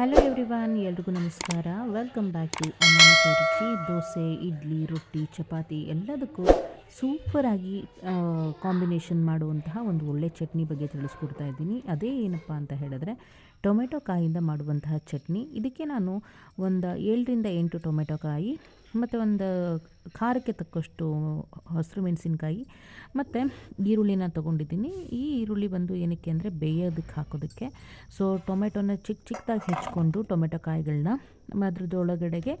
Hello everyone ಎಲ್ರಿಗೂ ನಮಸ್ಕಾರ. Welcome back to ಅಮ್ಮನ ರುಚಿ ದೋಸೆ, ಇಡ್ಲಿ, ರೊಟ್ಟಿ, ಚಪಾತಿ ಎಲ್ಲದಕ್ಕೂ ಸೂಪರಾಗಿ ಕಾಂಬಿನೇಷನ್ ಮಾಡುವಂತಹ ಒಂದು ಒಳ್ಳೆ ಚಟ್ನಿ ಬಗ್ಗೆ ತಿಳಿಸ್ಕೊಡ್ತಾ ಇದ್ದೀನಿ. ಅದೇ ಏನಪ್ಪ ಅಂತ ಹೇಳಿದ್ರೆ, ಟೊಮೆಟೊ ಕಾಯಿಂದ ಮಾಡುವಂತಹ ಚಟ್ನಿ. ಇದಕ್ಕೆ ನಾನು ಒಂದು ಏಳರಿಂದ ಎಂಟು ಟೊಮೆಟೊ ಕಾಯಿ ಮತ್ತು ಒಂದು ಖಾರಕ್ಕೆ ತಕ್ಕಷ್ಟು ಹಸಿರು ಮೆಣಸಿನ್ಕಾಯಿ, ಮತ್ತು ಈರುಳ್ಳಿನ ತೊಗೊಂಡಿದ್ದೀನಿ. ಈ ಈರುಳ್ಳಿ ಬಂದು ಏನಕ್ಕೆ ಅಂದರೆ ಬೇಯೋದಕ್ಕೆ ಹಾಕೋದಕ್ಕೆ. ಸೊ ಟೊಮೆಟೊನ ಚಿಕ್ಕ ಚಿಕ್ಕದಾಗಿ ಹೆಚ್ಕೊಂಡು ಟೊಮೆಟೊ ಕಾಯಿಗಳನ್ನ ಅದ್ರದ್ದೊಳಗಡೆಗೆ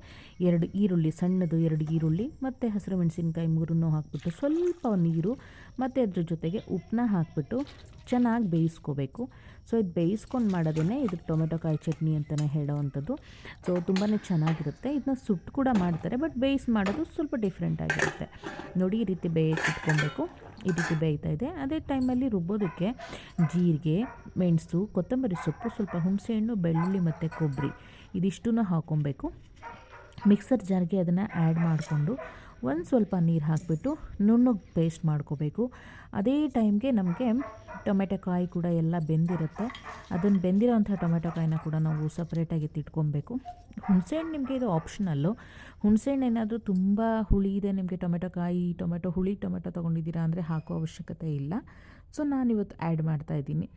ಎರಡು ಈರುಳ್ಳಿ, ಸಣ್ಣದು ಎರಡು ಈರುಳ್ಳಿ, ಮತ್ತು ಹಸಿರು ಮೆಣಸಿನ್ಕಾಯಿ ಮೂರನ್ನು ಹಾಕ್ಬಿಟ್ಟು ಸ್ವಲ್ಪ ನೀರು, ಮತ್ತು ಅದ್ರ ಜೊತೆಗೆ ಉಪ್ಪನ್ನ ಹಾಕ್ಬಿಟ್ಟು ಚೆನ್ನಾಗಿ ಬೇಯಿಸ್ಕೋಬೇಕು. ಸೊ ಇದು ಬೇಯಿಸ್ಕೊಂಡು ಮಾಡೋದೇ ಇದು ಟೊಮೆಟೊ ಕಾಯಿ ಚಟ್ನಿ ಅಂತಲೇ ಹೇಳೋವಂಥದ್ದು ಸೊ ತುಂಬಾ ಚೆನ್ನಾಗಿರುತ್ತೆ. ಇದನ್ನ ಸುಟ್ಟು ಕೂಡ ಮಾಡ್ತಾರೆ ಬಟ್ ಬೇಯಿಸ್ ಮಾಡೋದು ಸ್ವಲ್ಪ ಡಿಫ್ರೆಂಟ್ ಆಗಿರುತ್ತೆ. ನೋಡಿ, ಈ ರೀತಿ ಬೇಯಿಸಿಟ್ಕೊಬೇಕು ಈ ರೀತಿ ಬೇಯ್ತಾ ಇದೆ. ಅದೇ ಟೈಮಲ್ಲಿ ರುಬ್ಬೋದಕ್ಕೆ ಜೀರಿಗೆ, ಮೆಣಸು, ಕೊತ್ತಂಬರಿ ಸೊಪ್ಪು, ಸ್ವಲ್ಪ ಹುಣಸೆಹಣ್ಣು, ಬೆಳ್ಳುಳ್ಳಿ ಮತ್ತು ಕೊಬ್ಬರಿ, ಇದಿಷ್ಟನ್ನು ಹಾಕ್ಕೊಬೇಕು ಮಿಕ್ಸರ್ ಜಾರ್ಗೆ ಅದನ್ನು ಆ್ಯಡ್ ಮಾಡಿಕೊಂಡು ಒಂದು ಸ್ವಲ್ಪ ನೀರು ಹಾಕಿಬಿಟ್ಟು ನುಣ್ಣಗೆ ಪೇಸ್ಟ್ ಮಾಡ್ಕೋಬೇಕು. ಅದೇ ಟೈಮ್ಗೆ ನಮಗೆ ಟೊಮೆಟೊ ಕಾಯಿ ಕೂಡ ಎಲ್ಲ ಬೆಂದಿರುತ್ತೆ. ಅದನ್ನು ಬೆಂದಿರೋಂಥ ಟೊಮೆಟೊ ಕಾಯಿನ ಕೂಡ ನಾವು ಸಪ್ರೇಟಾಗಿ ತಿಟ್ಕೊಬೇಕು ಹುಣಸೆಹಣ್ಣು ನಿಮಗೆ ಇದು ಆಪ್ಷನಲ್ಲು. ಹುಣಸೆಹಣ್ಣು ಏನಾದರೂ ತುಂಬ ಹುಳಿ ಇದೆ, ನಿಮಗೆ ಟೊಮೆಟೊ ಕಾಯಿ, ಟೊಮೆಟೊ ಹುಳಿ, ಟೊಮೆಟೊ ತೊಗೊಂಡಿದ್ದೀರಾ ಅಂದರೆ ಹಾಕೋ ಅವಶ್ಯಕತೆ ಇಲ್ಲ. ಸೊ ನಾನಿವತ್ತು ಆ್ಯಡ್ ಮಾಡ್ತಾಯಿದ್ದೀನಿ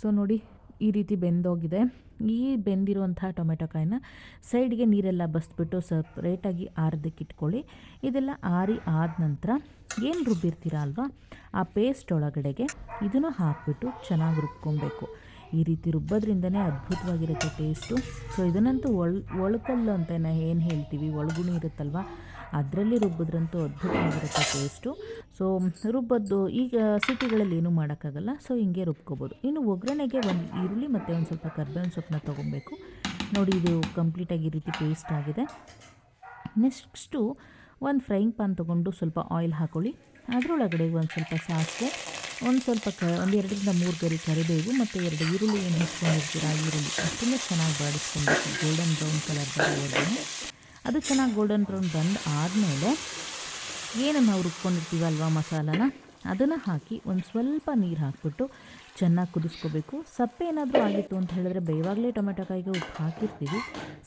ಸೊ ನೋಡಿ ಈ ರೀತಿ ಬೆಂದೋಗಿದೆ. ಈ ಬೆಂದಿರುವಂಥ ಟೊಮೆಟೊ ಕಾಯಿನ ಸೈಡ್ಗೆ ನೀರೆಲ್ಲ ಬಸ್ಬಿಟ್ಟು ಸಪ್ರೇಟಾಗಿ ಆರದಕ್ಕೆ ಇಟ್ಕೊಳ್ಳಿ. ಇದೆಲ್ಲ ಆರಿ ಆದ ನಂತರ ಏನು ರುಬ್ಬಿರ್ತೀರ ಅಲ್ವಾ? ಆ ಪೇಸ್ಟ್ ಒಳಗಡೆಗೆ ಇದನ್ನು ಹಾಕಿಬಿಟ್ಟು ಚೆನ್ನಾಗಿ ರುಬ್ಕೊಬೇಕು. ಈ ರೀತಿ ರುಬ್ಬೋದ್ರಿಂದನೇ ಅದ್ಭುತವಾಗಿರುತ್ತೆ ಟೇಸ್ಟು ಸೊ ಇದನ್ನಂತೂ ಒಳ, ಒಳಕಲ್ಲು ಅಂತ ಏನು ಹೇಳ್ತೀವಿ? ಒಳಗುಣಿ ಇರುತ್ತಲ್ವ? ಅದರಲ್ಲಿ ರುಬ್ಬಿದ್ರಂತೂ ಅದ್ಭುತವಾಗಿರುತ್ತೆ ಟೇಸ್ಟು ಸೊ ರುಬ್ಬದ್ದು ಈಗ ಸಿಟಿಗಳಲ್ಲಿ ಏನೂ ಮಾಡೋಕ್ಕಾಗಲ್ಲ. ಸೊ ಹಿಂಗೆ ರುಬ್ಕೋಬೋದು. ಇನ್ನು ಒಗ್ಗರಣೆಗೆ ಒಂದು ಈರುಳ್ಳಿ ಮತ್ತು ಒಂದು ಸ್ವಲ್ಪ ಕರ್ಬೇವಿನ ಸೊಪ್ಪನ್ನ ತೊಗೊಬೇಕು. ನೋಡಿ, ಇದು ಕಂಪ್ಲೀಟಾಗಿ ಈ ರೀತಿ ಪೇಸ್ಟ್ ಆಗಿದೆ. ನೆಕ್ಸ್ಟು ಒಂದು ಫ್ರೈಯಿಂಗ್ ಪ್ಯಾನ್ ತೊಗೊಂಡು ಸ್ವಲ್ಪ ಆಯಿಲ್ ಹಾಕೊಳ್ಳಿ. ಅದರೊಳಗಡೆ ಒಂದು ಸ್ವಲ್ಪ ಸಾಸಿವೆ. ಒಂದು ಸ್ವಲ್ಪ ಕ, ಒಂದು ಎರಡರಿಂದ ಮೂರು ಗರಿ ಕರಿಬೇವು ಮತ್ತು ಎರಡು ಈರುಳ್ಳಿ ಏನು ಹೆಚ್ಕೊಂಡಿರ್ತೀರ ಈರುಳ್ಳಿ ಅಷ್ಟನ್ನು ಚೆನ್ನಾಗಿ ಬಾಡಿಸ್ಕೊಬೇಕು ಗೋಲ್ಡನ್ ಬ್ರೌನ್ ಕಲರ್ ಬರೋದು ಅದು. ಚೆನ್ನಾಗಿ ಗೋಲ್ಡನ್ ಬ್ರೌನ್ ಬಂದು ಆದಮೇಲೆ ಏನು ನಾವು ಅಲ್ವಾ ಮಸಾಲಾನ? ಅದನ್ನು ಹಾಕಿ ಒಂದು ಸ್ವಲ್ಪ ನೀರು ಹಾಕ್ಬಿಟ್ಟು ಚೆನ್ನಾಗಿ ಕುದಿಸ್ಕೋಬೇಕು. ಸಪ್ಪೆ ಏನಾದರೂ ಆಗಿತ್ತು ಅಂತ ಹೇಳಿದ್ರೆ ಬೇವಾಗಲೇ ಟೊಮೆಟೊ ಕಾಯಿಗೆ ಉಪ್ಪು ಹಾಕಿರ್ತೀವಿ.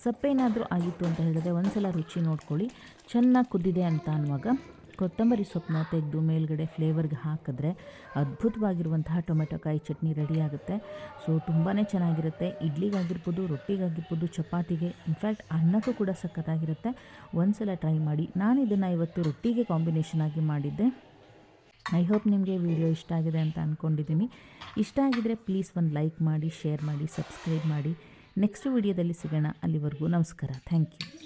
ಸಪ್ಪೆ ಏನಾದರೂ ಆಗಿತ್ತು ಅಂತ ಹೇಳಿದ್ರೆ ಒಂದು ಸಲ ರುಚಿ ನೋಡ್ಕೊಳ್ಳಿ. ಚೆನ್ನಾಗಿ ಕುದ್ದಿದೆ ಅಂತ ಅನ್ನುವಾಗ ಕೊತ್ತಂಬರಿ ಸೊಪ್ಪನ್ನ ತೆಗೆದು ಮೇಲ್ಗಡೆ ಫ್ಲೇವರ್ಗೆ ಹಾಕಿದ್ರೆ ಅದ್ಭುತವಾಗಿರುವಂತಹ ಟೊಮೆಟೊ ಕಾಯಿ ಚಟ್ನಿ ರೆಡಿ ಆಗುತ್ತೆ. ಸೊ ತುಂಬಾ ಚೆನ್ನಾಗಿರುತ್ತೆ. ಇಡ್ಲಿಗಾಗಿರ್ಬೋದು, ರೊಟ್ಟಿಗಾಗಿರ್ಬೋದು, ಚಪಾತಿಗೆ ಇನ್ಫ್ಯಾಕ್ಟ್ ಅನ್ನಕ್ಕೂ ಕೂಡ ಸಖತ್ತಾಗಿರುತ್ತೆ. ಒಂದು ಸಲ ಟ್ರೈ ಮಾಡಿ. ನಾನು ಇದನ್ನು ಇವತ್ತು ರೊಟ್ಟಿಗೆ ಕಾಂಬಿನೇಷನ್ ಆಗಿ ಮಾಡಿದ್ದೆ. ಐ ಹೋಪ್ ನಿಮಗೆ ವಿಡಿಯೋ ಇಷ್ಟ ಆಗಿದೆ ಅಂತ ಅಂದ್ಕೊಂಡಿದ್ದೀನಿ ಇಷ್ಟ ಆಗಿದರೆ ಪ್ಲೀಸ್ ಒಂದು ಲೈಕ್ ಮಾಡಿ, ಶೇರ್ ಮಾಡಿ, ಸಬ್ಸ್ಕ್ರೈಬ್ ಮಾಡಿ. ನೆಕ್ಸ್ಟ್ ವಿಡಿಯೋದಲ್ಲಿ ಸಿಗೋಣ. ಅಲ್ಲಿವರೆಗೂ ನಮಸ್ಕಾರ. Thank you.